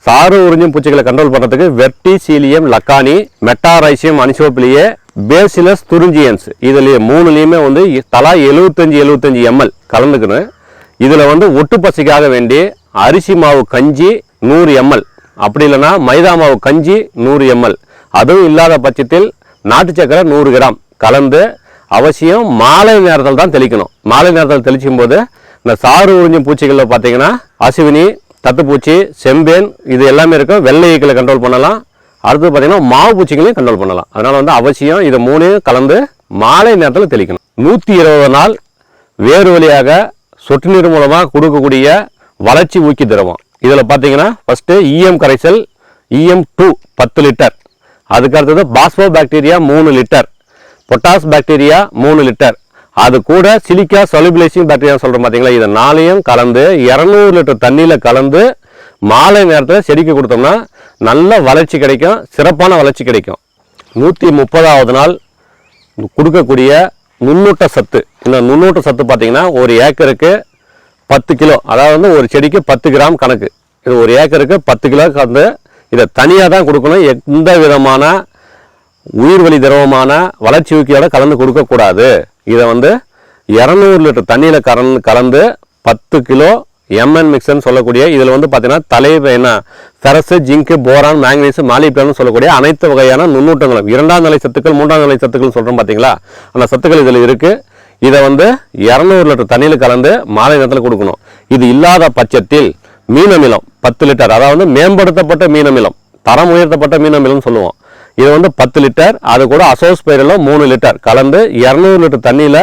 சாறு உறிஞ்சும் பூச்சிகளை கண்ட்ரோல் பண்ணுறதுக்கு verticillium lecanii metarhizium anisopliae bacillus thuringiensis. இதுலேயே மூணுலேயுமே வந்து தலா எழுபத்தஞ்சி எழுபத்தஞ்சி எம்எல் கலந்துக்கணும் இதில் வந்து ஒட்டு பசிக்காக வேண்டி அரிசி மாவு கஞ்சி நூறு எம்எல் அப்படி இல்லைன்னா மைதா மாவு கஞ்சி நூறு எம்எல் அதுவும் இல்லாத பட்சத்தில் நாட்டு சக்கரை நூறு கிராம். கலந்து அவசியம் மாலை நேரத்தில் தான் தெளிக்கணும். மாலை நேரத்தில் தெளிக்கும் போது இந்த சாறு உறிஞ்சும் பூச்சிகளில் பார்த்தீங்கன்னா அசுவினி தத்துப்பூச்சி செம்பேன் இது எல்லாமே இருக்கும். வெள்ளை ஈக்களை கண்ட்ரோல் பண்ணலாம். அடுத்து பார்த்தீங்கன்னா மாவு பூச்சிகளையும் கண்ட்ரோல் பண்ணலாம். அதனால் வந்து அவசியம் இதை மூணையும் கலந்து மாலை நேரத்தில் தெளிக்கணும். நூற்றி இருபது நாள் வேறு வழியாக சொட்டு நீர் மூலமாக கொடுக்கக்கூடிய வளர்ச்சி ஊக்கி திரவம். இதில் பார்த்தீங்கன்னா ஃபஸ்ட்டு இஎம் கரைசல் இஎம் டூ பத்து லிட்டர் அதுக்கு அடுத்தது பாஸ்போ பாக்டீரியா மூணு லிட்டர் பொட்டாஸ் பாக்டீரியா மூணு லிட்டர். அது கூட சிலிக்கா சொலிபிளைசிங் பாக்டீரியா சொல்கிறோம் பார்த்தீங்களா இதை நாளையும் கலந்து இரநூறு லிட்டர் தண்ணியில் கலந்து மாலை நேரத்தில் செடிக்கு கொடுத்தோம்னா நல்ல வளர்ச்சி கிடைக்கும் சிறப்பான வளர்ச்சி கிடைக்கும். நூற்றி முப்பதாவது நாள் கொடுக்கக்கூடிய நுண்ணூட்ட சத்து. இந்த நுண்ணூட்ட சத்து பார்த்திங்கன்னா ஒரு ஏக்கருக்கு பத்து கிலோ அதாவது வந்து ஒரு செடிக்கு பத்து கிராம் கணக்கு. இது ஒரு ஏக்கருக்கு பத்து கிலோ கலந்து இதை தனியாக தான் கொடுக்கணும். எந்த விதமான உயிர் வழி திரவமான வளர்ச்சி ஊக்கியோட கலந்து கொடுக்கக்கூடாது இதை வந்து இரநூறு லிட்டர் தண்ணியில் கலந்து கலந்து பத்து கிலோ எம்என் மிக்சர்னு சொல்லக்கூடிய இதில் வந்து பார்த்தீங்கன்னா தலை என்ன? ஃபெரஸு ஜிங்கு போரான் மேங்கனீஸ் மாலிப்ளம்னு சொல்லக்கூடிய அனைத்து வகையான நுண்ணூட்டங்களும் இரண்டாம் நிலை சத்துக்கள் மூன்றாம் நிலை சத்துக்கள் சொல்கிறோம் பார்த்தீங்களா அந்த சத்துக்கள் இதில் இருக்குது இதை வந்து இரநூறு லிட்டர் தண்ணியில் கலந்து மாலை நேரத்தில் கொடுக்கணும். இது இல்லாத பட்சத்தில் மீனமிலம் பத்து லிட்டர். அதாவது மேம்படுத்தப்பட்ட மீனமிலம் தரம் உயர்த்தப்பட்ட மீனமிலம்னு சொல்லுவோம். இது வந்து பத்து லிட்டர் அது கூட அசோஸ் பயிரில் மூணு லிட்டர். கலந்து இரநூறு லிட்டர் தண்ணியில்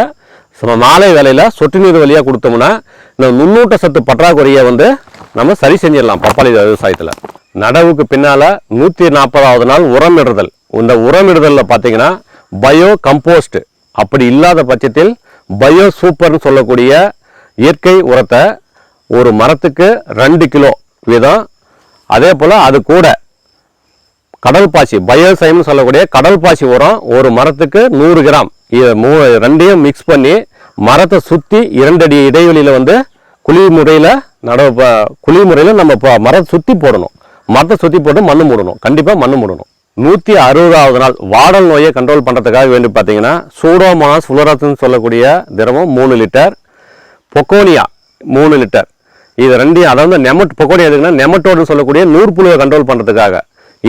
மாலை வேலையில் சொட்டு நீர் வழியாக கொடுத்தோம்னா இந்த நுண்ணூட்ட சத்து பற்றாக்குறையை வந்து நம்ம சரி செஞ்சிடலாம் பப்பாளி விவசாயத்தில். நடவுக்கு பின்னால் நூற்றி நாற்பதாவது நாள் உரமிடுதல். இந்த உரமிடுதலில் பார்த்தீங்கன்னா பயோ கம்போஸ்ட். அப்படி இல்லாத பட்சத்தில் பயோ சூப்பர்னு சொல்லக்கூடிய இயற்கை உரத்தை ஒரு மரத்துக்கு ரெண்டு கிலோ வீதம். அதே போல் அது கூட கடல் பாசி பயோசைம்னு சொல்லக்கூடிய கடல் பாசி உரம் ஒரு மரத்துக்கு நூறு கிராம். இதை மூ ரெண்டையும் மிக்ஸ் பண்ணி மரத்தை சுற்றி இரண்டடி இடைவெளியில் வந்து குழி முறையில் நடவு குழி முறையில் நம்ம இப்போ மரத்தை சுற்றி போடணும். மரத்தை சுற்றி போட்டு மண் மூடணும். கண்டிப்பாக மண் மூடணும். நூற்றி அறுபதாவது நாள் வாடல் நோயை கண்ட்ரோல் பண்ணுறதுக்காக வேண்டி பார்த்தீங்கன்னா சூடோமாஸ் ஃப்ளோராசன் சொல்லக்கூடிய திரவம் மூணு லிட்டர் பொக்கோனியா மூணு லிட்டர். இது ரெண்டையும் அதாவது நெமட் பக்கோடி எதுக்குன்னா நெமட்டோடு சொல்லக்கூடிய நூற்புழுவை கண்ட்ரோல் பண்ணுறதுக்காக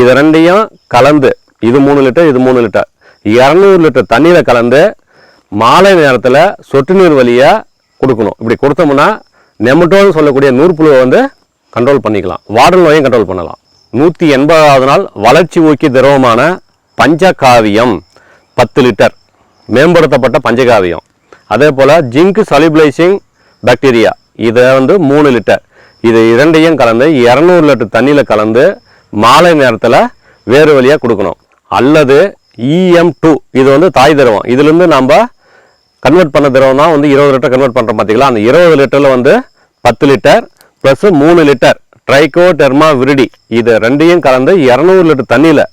இது ரெண்டையும் கலந்து இது மூணு லிட்டர் இது மூணு லிட்டர். இரநூறு லிட்டர் தண்ணியில் கலந்து மாலை நேரத்தில் சொட்டு நீர் வழியாக கொடுக்கணும். இப்படி கொடுத்தோம்னா நெமட்டோன்னு சொல்லக்கூடிய நூற்புழுவை வந்து கண்ட்ரோல் பண்ணிக்கலாம். வாடல் நோயும் கண்ட்ரோல் பண்ணலாம். நூற்றி எண்பதாவது நாள் வளர்ச்சி ஊக்கி திரவமான பஞ்சகாவியம் பத்து லிட்டர். மேம்படுத்தப்பட்ட பஞ்சகாவியம். அதே போல் ஜிங்க் சலிபிளைசிங் பாக்டீரியா இதை வந்து மூணு லிட்டர். இது இரண்டையும் கலந்து இரநூறு லிட்டர் தண்ணியில் கலந்து மாலை நேரத்தில் வேறு வழியாக கொடுக்கணும். அல்லது இஎம் டூ இது வந்து தாய் திரவம். இதுலேருந்து நம்ம கன்வெர்ட் பண்ண திரவம் தான் வந்து இருபது லிட்டர் கன்வெர்ட் பண்ணுறோம் பார்த்தீங்களா அந்த இருபது லிட்டரில் வந்து பத்து லிட்டர் ப்ளஸ் மூணு லிட்டர் ட்ரைகோ டெர்மா விரிடி இது ரெண்டையும் கலந்து இரநூறு லிட்டர் தண்ணியில்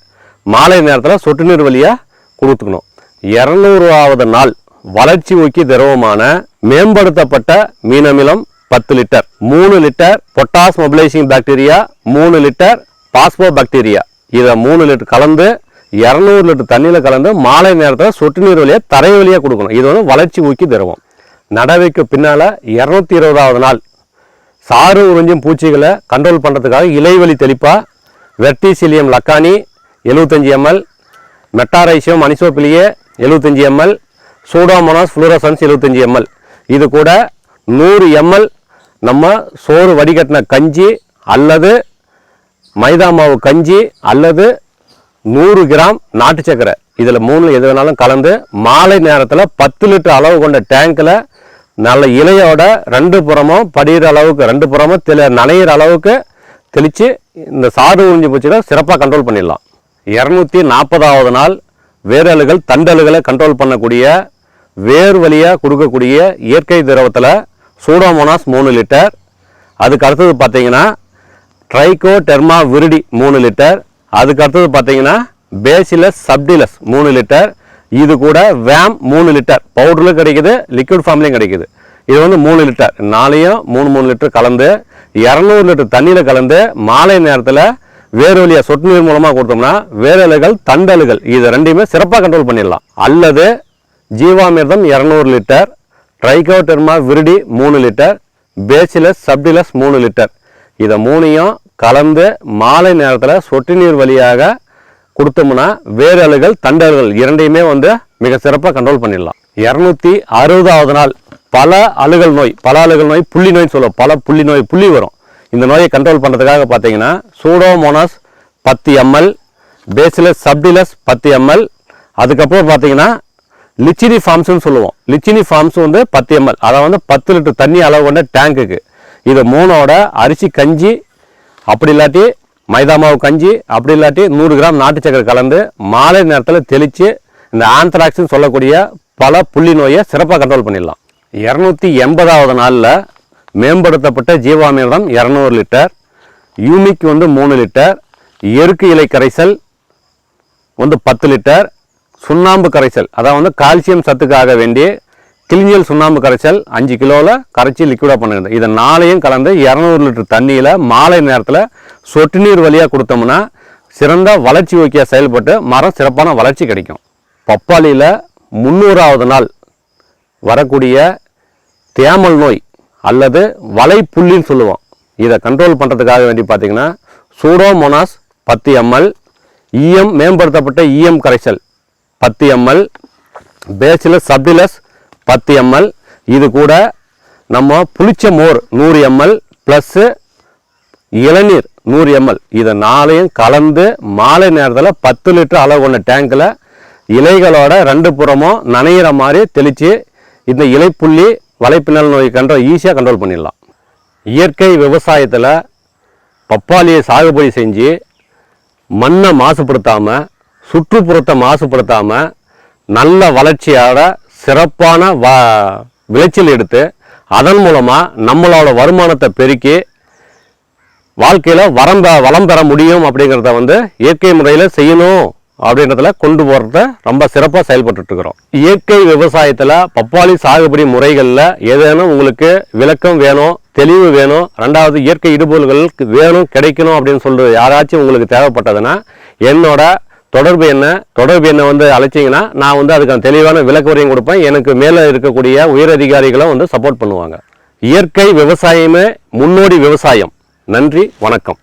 மாலை நேரத்தில் சொட்டு நீர் வழியாக கொடுத்துக்கணும். இரநூறுவாவது நாள் வளர்ச்சி ஊக்கி திரவமான மேம்படுத்தப்பட்ட மீனமிலம் பத்து லிட்டர். மூணு லிட்டர் பொட்டாஸ் மொபிலைசிங் பாக்டீரியா மூணு லிட்டர் பாஸ்போ பாக்டீரியா இதை மூணு லிட்டர் கலந்து இரநூறு லிட்டர் தண்ணியில் கலந்து மாலை நேரத்தில் சொட்டு நீர் வழியாக தரை வழியாக கொடுக்கணும். இது வந்து வளர்ச்சி ஊக்கி திரவம். நடவைக்கு பின்னால் இரநூத்தி இருபதாவது நாள் சாறு உறிஞ்சும் பூச்சிகளை கண்ட்ரோல் பண்ணுறதுக்காக இலைவழி தெளிப்பாக வெர்டிசிலியம் லக்கானி எழுபத்தஞ்சி எம்எல் மெட்டாரைசியம் அனிசோபிலியே எழுபத்தஞ்சி எம்எல் சூடோமோனாஸ் ஃப்ளூரசன்ஸ் எழுபத்தஞ்சி எம்எல். இது கூட நூறு எம்எல் நம்ம சோறு வடிகட்டின கஞ்சி அல்லது மைதா மாவு கஞ்சி அல்லது நூறு கிராம் நாட்டு சக்கரை இதில் மூணு எது வேணாலும் கலந்து மாலை நேரத்தில் பத்து லிட்டர் அளவு கொண்ட டேங்க்கில் நல்ல இலையோட ரெண்டு புறமும் படிகிற அளவுக்கு ரெண்டு புறமும் தெளி நனையிற அளவுக்கு தெளித்து இந்த சாறு உறிஞ்சி பூச்சிகளை சிறப்பாக கண்ட்ரோல் பண்ணிடலாம். இரநூத்தி நாற்பதாவது நாள் வேரலுகள் தண்டலுகளை கண்ட்ரோல் பண்ணக்கூடிய வேர் வழியாக கொடுக்கக்கூடிய இயற்கை திரவத்தில் சூடோமோனாஸ் மூணு லிட்டர். அதுக்கு அடுத்தது பார்த்தீங்கன்னா ட்ரைகோ டெர்மா விரிடி மூணு லிட்டர். அதுக்கு அடுத்தது பார்த்தீங்கன்னா பேசிலஸ் சப்டிலஸ் மூணு லிட்டர். இது கூட வேம் மூணு லிட்டர். பவுடர்லையும் கிடைக்குது லிக்விட் ஃபார்ம்லையும் கிடைக்குது. இது வந்து மூணு லிட்டர். நாளையும் மூணு மூணு லிட்டர் கலந்து இரநூறு லிட்டர் தண்ணியில் கலந்து மாலை நேரத்தில் வேறு வழியாக சொட்டு நீர் மூலமாக கொடுத்தோம்னா வேரலுகள் தண்டலுகள் இது ரெண்டையுமே சிறப்பாக கண்ட்ரோல் பண்ணிடலாம். அல்லது ஜீவாமிர்தம் இரநூறு லிட்டர். ட்ரைகோடெர்மா விரிடி மூணு லிட்டர் பேசிலஸ் சப்டிலஸ் மூணு லிட்டர். இதை மூணையும் கலந்து மாலை நேரத்தில் சொட்டு நீர் வழியாக கொடுத்தோம்னா வேரலுகள் தண்டல்கள் இரண்டையுமே வந்து மிக சிறப்பாக கண்ட்ரோல் பண்ணிடலாம். இரநூத்தி அறுபதாவது நாள் பல அழுகல் நோய் பல அழுகல் நோய் புள்ளி நோய்னு சொல்லுவோம். பல புள்ளி நோய் புள்ளி வரும். இந்த நோயை கண்ட்ரோல் பண்ணுறதுக்காக பார்த்தீங்கன்னா சூடோமோனாஸ் பத்து எம்எல் பேசிலஸ் சப்டிலஸ் பத்து எம்எல். அதுக்கப்புறம் பார்த்தீங்கன்னா லிச்சினி ஃபார்ம்ஸ்னு சொல்லுவோம். லிச்சினி ஃபார்ம்ஸ் வந்து பத்து எம்எல் அதை வந்து பத்து லிட்டர் தண்ணி அளவு கொண்ட டேங்குக்கு இது மூணோட அரிசி கஞ்சி அப்படி இல்லாட்டி மைதா மாவு கஞ்சி அப்படி இல்லாட்டி நூறு கிராம் நாட்டு சக்கரை கலந்து மாலை நேரத்தில் தெளித்து இந்த ஆந்த்ராக்ஸ்னு சொல்லக்கூடிய பல புள்ளி நோயை சிறப்பாக கண்ட்ரோல் பண்ணிடலாம். இரநூத்தி எண்பதாவது நாளில் மேம்படுத்தப்பட்ட ஜீவாமிர்தம் இரநூறு லிட்டர் யூமிக் வந்து மூணு லிட்டர் எருக்கு இலை கரைசல் வந்து பத்து லிட்டர் சுண்ணாம்பு கரைசல் அதாவது வந்து கால்சியம் சத்துக்காக வேண்டி கிளிஞ்சல் சுண்ணாம்பு கரைச்சல் அஞ்சு கிலோவில் கரைச்சி லிக்விடாக பண்ணுங்க இதை நாளையும் கலந்து இரநூறு லிட்டர் தண்ணியில் மாலை நேரத்தில் சொட்டு நீர் வழியாக கொடுத்தோம்னா சிறந்த வளர்ச்சி ஓக்கியாக செயல்பட்டு மரம் சிறப்பான வளர்ச்சி கிடைக்கும். பப்பாளியில் முந்நூறாவது நாள் வரக்கூடிய தேமல் நோய் அல்லது வலைப்புள்ளின்னு சொல்லுவோம். இதை கண்ட்ரோல் பண்ணுறதுக்காக வேண்டி பார்த்தீங்கன்னா சூடோமோனாஸ் பத்து எம்எல் இஎம் மேம்படுத்தப்பட்ட இஎம் கரைசல் பத்து எம்எல் பேசிலஸ் சப்டிலஸ் பத்து எம்எல் இது கூட நம்ம புளிச்ச மோர் நூறு எம்எல் ப்ளஸ்ஸு இளநீர் நூறு எம்எல் இதை நாளையும் கலந்து மாலை நேரத்தில் பத்து லிட்டர் அளவு கொண்ட டேங்கில் இலைகளோட ரெண்டு புறமும் நனையிற மாதிரி தெளித்து இந்த இலைப்புள்ளி வலைப்பின்னல் நோய் கண்ட்ரோல் ஈஸியாக கண்ட்ரோல் பண்ணிடலாம். இயற்கை விவசாயத்தில் பப்பாளியை சாகுபடி செஞ்சு மண்ணை மாசுபடுத்தாமல் சுற்றுப்புறத்தை மாசுபடுத்தாமல் நல்ல வளர்ச்சியோட சிறப்பான வ விளைச்சல் எடுத்து அதன் மூலமாக நம்மளோட வருமானத்தை பெருக்கி வாழ்க்கையில் வரம் வளம் பெற முடியும் அப்படிங்கிறத வந்து இயற்கை முறையில் செய்யணும் அப்படின்றதில் கொண்டு போகிறத ரொம்ப சிறப்பாக செயல்பட்டுருக்குறோம் இயற்கை விவசாயத்தில் பப்பாளி சாகுபடி முறைகளில் ஏதேனும் உங்களுக்கு விளக்கம் வேணும் தெளிவு வேணும் ரெண்டாவது இயற்கை இடுபொருள்கள் வேணும் கிடைக்கணும் அப்படின்னு சொல்கிறது யாராச்சும் உங்களுக்கு தேவைப்பட்டதுன்னா என்னோட தொடர்பு என்ன? தொடர்பு என்ன வந்து அழைச்சிங்கன்னா நான் வந்து அதுக்கான தெளிவான விளக்கவரையும் கொடுப்பேன். எனக்கு மேலே இருக்கக்கூடிய உயர் அதிகாரிகளும் வந்து சப்போர்ட் பண்ணுவாங்க. இயற்கை விவசாயமே முன்னோடி விவசாயம். நன்றி வணக்கம்.